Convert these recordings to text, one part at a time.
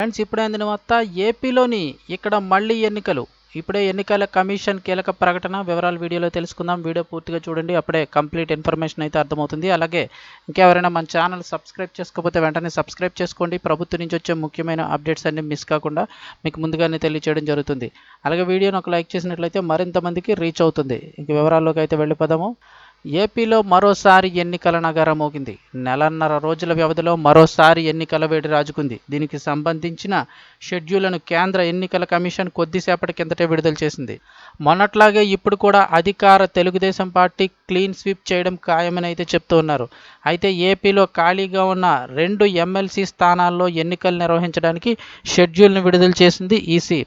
Friends ఇప్పుడే అందిన వార్త ఏపీలోని ఇక్కడ మళ్ళీ ఎన్నికలు. ఇప్పుడే ఎన్నికల కమిషన్ కీలక ప్రకటన వివరాలు వీడియోలో తెలుసుకుందాం. వీడియో పూర్తిగా చూడండి అప్పుడే కంప్లీట్ ఇన్ఫర్మేషన్ అయితే అర్థమవుతుంది. అలాగే ఇంకెవరైనా మన ఛానల్ సబ్స్క్రైబ్ చేసుకోకపోతే వెంటనే సబ్స్క్రైబ్ చేసుకోండి. ప్రభుత్వం నుంచి వచ్చే ముఖ్యమైన అప్డేట్స్ అన్ని మిస్ కాకుండా మీకు ముందుగానే తెలియచేయడం జరుగుతుంది. అలాగే వీడియోని ఒక లైక్ చేసినట్లయితే మరింత మందికి రీచ్ అవుతుంది. ఇంక వివరాల్లోకి అయితే వెళ్ళిపోదాము. ఏపీలో మరోసారి ఎన్నికల నగరం మోగింది. నెలన్నర రోజుల వ్యవధిలో మరోసారి ఎన్నికల వేడి రాజుకుంది. దీనికి సంబంధించిన షెడ్యూళ్ళను కేంద్ర ఎన్నికల కమిషన్ కొద్దిసేపటి కిందటే విడుదల చేసింది. మొన్నట్లాగే ఇప్పుడు కూడా అధికార తెలుగుదేశం పార్టీ క్లీన్ స్వీప్ చేయడం ఖాయమని అయితే చెప్తూ ఉన్నారు. అయితే ఏపీలో ఖాళీగా ఉన్న రెండు ఎమ్మెల్సీ స్థానాల్లో ఎన్నికలు నిర్వహించడానికి షెడ్యూల్ను విడుదల చేసింది ఈసీ.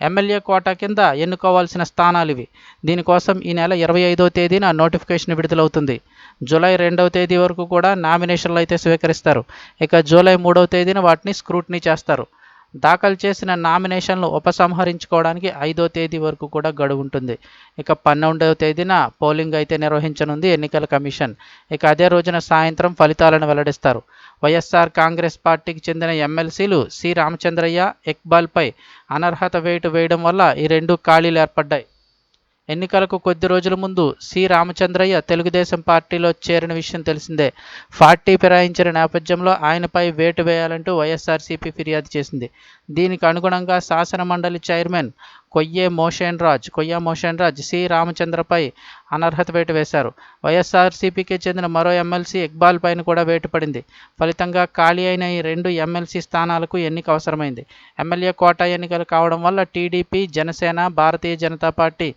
ఎమ్మెల్యే కోటా కింద ఎన్నుకోవాల్సిన స్థానాలు ఇవి. దీనికోసం ఈ నెల ఇరవై ఐదవ తేదీన నోటిఫికేషన్ విడుదలవుతుంది. జూలై రెండవ తేదీ వరకు కూడా నామినేషన్లు అయితే స్వీకరిస్తారు. ఇక జూలై మూడవ తేదీన వాటిని స్క్రూటినీ చేస్తారు. దాఖలు చేసిన నామినేషన్లు ఉపసంహరించుకోవడానికి ఐదో తేదీ వరకు కూడా గడువు ఉంటుంది. ఇక పన్నెండవ తేదీన పోలింగ్ అయితే నిర్వహించనుంది ఎన్నికల కమిషన్. ఇక అదే రోజున సాయంత్రం ఫలితాలను వెల్లడిస్తారు. వైఎస్ఆర్ కాంగ్రెస్ పార్టీకి చెందిన ఎమ్మెల్సీలు సి రామచంద్రయ్య ఇక్బాల్పై అనర్హత వేటు వేయడం వల్ల ఈ రెండు ఖాళీలు ఏర్పడ్డాయి. ఎన్నికలకు కొద్ది రోజుల ముందు సి. రామచంద్రయ్య తెలుగుదేశం పార్టీలో చేరిన విషయం తెలిసిందే. పార్టీ ఫిరాయించిన నేపథ్యంలో ఆయనపై వేటు వేయాలంటూ వైఎస్ఆర్సీపీ ఫిర్యాదు చేసింది. దీనికి అనుగుణంగా శాసన మండలి చైర్మన్ కొయ్యే మోషన్ రాజ్ కొయ్య మోషన్ రాజ్ సి. రామచంద్రపై అనర్హత వేటు వేశారు. వైఎస్ఆర్సీపీకి చెందిన మరో ఎమ్మెల్సీ ఇక్బాల్ పైన కూడా వేటు పడింది. ఫలితంగా ఖాళీ అయిన ఈ రెండు ఎమ్మెల్సీ స్థానాలకు ఎన్నిక అవసరమైంది. ఎమ్మెల్యే కోటా ఎన్నికలు కావడం వల్ల టీడీపీ జనసేన భారతీయ జనతా పార్టీ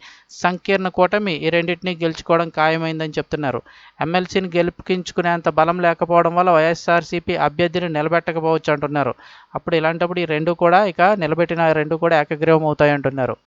సంకీర్ణ కూటమి ఈ రెండింటినీ గెలుచుకోవడం ఖాయమైందని చెప్తున్నారు. ఎమ్మెల్సీని గెలుపుకించుకునేంత బలం లేకపోవడం వల్ల వైఎస్ఆర్సీపీ అభ్యర్థిని నిలబెట్టకపోవచ్చు అంటున్నారు. అప్పుడు ఇలాంటప్పుడు ఈ రెండు కూడా ఇక నిలబెట్టిన రెండు కూడా ఏకగ్రీవం అవుతాయంటున్నారు. అంటున్నారు